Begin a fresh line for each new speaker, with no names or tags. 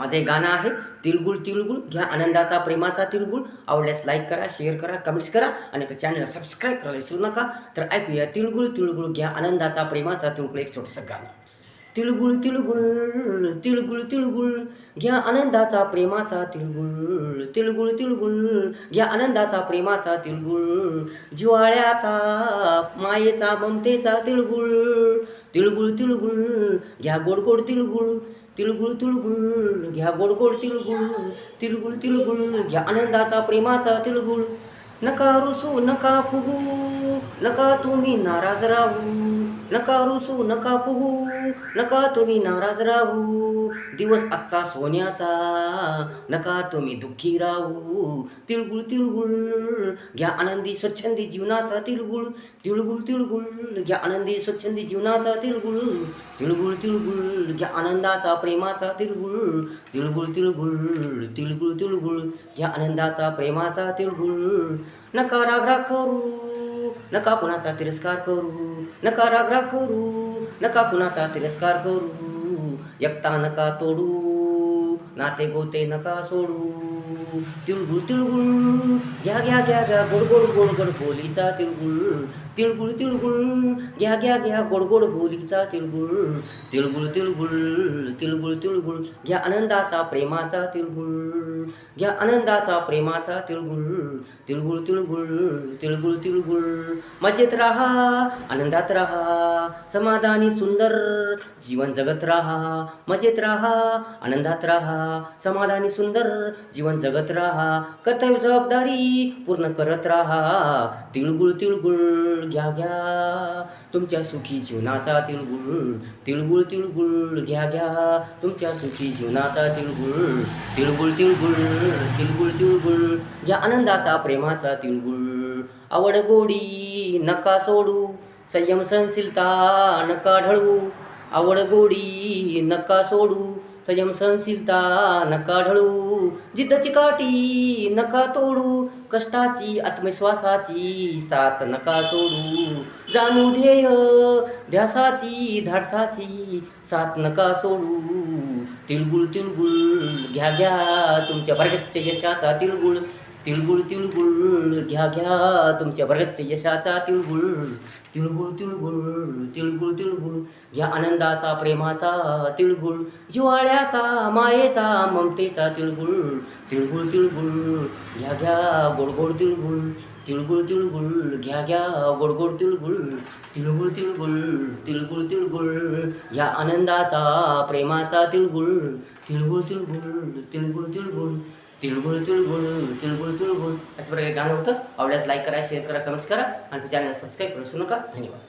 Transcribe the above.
माझं एक गाणं आहे तिळगुळ तिळगुळ. घ्या आनंदाचा प्रेमाचा तिळगुळ. आवडल्यास लाईक करा शेअर करा कमेंट्स करा आणि आपल्या चॅनलला सबस्क्राईब करायला विसरू नका. तर ऐकूया तिळगुळ तिळगुळ. घ्या आनंदाचा प्रेमाचा तिळगुळ. एक छोटंसं गाणं. तिळगुळ तिळगुळ तिळगुळ तिळगुळ. घ्या आनंदाचा प्रेमाचा तिळगुळ. तिळगुळ तिळगुळ. घ्या आनंदाचा प्रेमाचा तिळगुळ. जिवाळ्याचा मायेचा ममतेचा तिळगुळ. तिळगुळ तिळगुळ. घ्या गोड गोड तिळगुळ. तिळगुळ तिळगुळ. घ्या गोड गोड तिळगुळ. तिळगुळ तिळगुळ. घ्या आनंदाचा प्रेमाचा तिळगुळ. नका रुसू नका फुगू नका तुम्ही नाराज राहू. नका रुसू नका फुगू नका तुम्ही नाराज राहू. दिवस आजचा सोन्याचा नका तुम्ही दुःखी राहू. तिळगुळ तिळगुळ घ्या आनंदी स्वच्छंदी जीवनाचा तिळगुळ. तिळगुळ तिळगुळ घ्या आनंदी स्वच्छंदी जीवनाचा तिळगुळ. तिळगुळ तिळगुळ घ्या आनंदाचा प्रेमाचा तिळगुळ. तिळगुळ तिळगुळ तिळगुळ तिळगुळ घ्या आनंदाचा प्रेमाचा तिळगुळ. नका राग करू नका कुणाचा तिरस्कार करू. नका राग करू नका कुणाचा तिरस्कार करू. एकता नका तोडू नाते गोते नका सोडू. तिळगुळ तिळगुळ. घ्या घ्या घ्या घ्या गोड गोड गोड गोड बोलीचा तिळगुळ. तिळगुळ तिळगुळ. घ्या घ्या घ्या गोड गोड बोलीचा तिळगुळ. तिळगुळ तिळगुळ तिळगुळ तिळगुळ. घ्या आनंदाचा प्रेमाचा तिळगुळ. घ्या आनंदाचा प्रेमाचा तिळगुळ. तिळगुळ तिळगुळ तिळगुळ तिळगुळ. मजेत राहा आनंदात राहा. समाधानी सुंदर जीवन जगत राहा. मजेत राहा आनंदात राहा. समाधानी सुंदर जीवन जगत राहा कर्तव्य जबाबदारी पूर्ण करत राहा. तिळगुळ तिळगुळ घ्या घ्या. तुमच्या सुखी जीवनाचा तिळगुळ तिळगुळ तिळगुळ घ्या घ्या. तुमच्या सुखी जीवनाचा तिळगुळ तिळगुळ तिळगुळ तिळगुळ तिळगुळ घ्या. आनंदाचा प्रेमाचा तिळगुळ. आवड गोडी नका सोडू. संयम सहनशीलता नका ढळवू आवड गोडी नका सोडू संयम सहनशीलता नका ढळू. जिद्द चिकाटी नका तोडू. कष्टाची आत्मविश्वासाची साथ नका सोडू. जाणू ध्येय ध्यासाची धाडसाची साथ नका सोडू. तिळगुळ तिळगुळ घ्या घ्या तुमच्या भरगच्च यशाचा तिळगुळ. तिळगुळ तिळगुळ घ्या घ्या तुमच्या बऱ्याच यशाचा तिळगुळ तिळगुळ तिळगुळ तिळगुळ तिळगुळ घ्या आनंदाचा प्रेमाचा तिळगुळ जिवाळ्याचा मायेचा ममतेचा तिळगुळ तिळगुळ तिळगुळ घ्या घ्या गोडगोड तिळगुळ तिळगुळ तिळगुळ घ्या घ्या गोडगोड तिळगुळ तिळगुळ तिळगुळ तिळगुळ तिळगुळ घ्या आनंदाचा प्रेमाचा तिळगुळ तिळगुळ तिळगुळ तिळगुळ तिळगुळ तिळगुळ तिळगुळ तिळगुळ तिळगुळ. असं प्रकारे गाणं होतं. आवडल्यास लाईक करा शेअर करा कमेंट्स करा. आणि चॅनल सबस्क्राईब करू नका. धन्यवाद.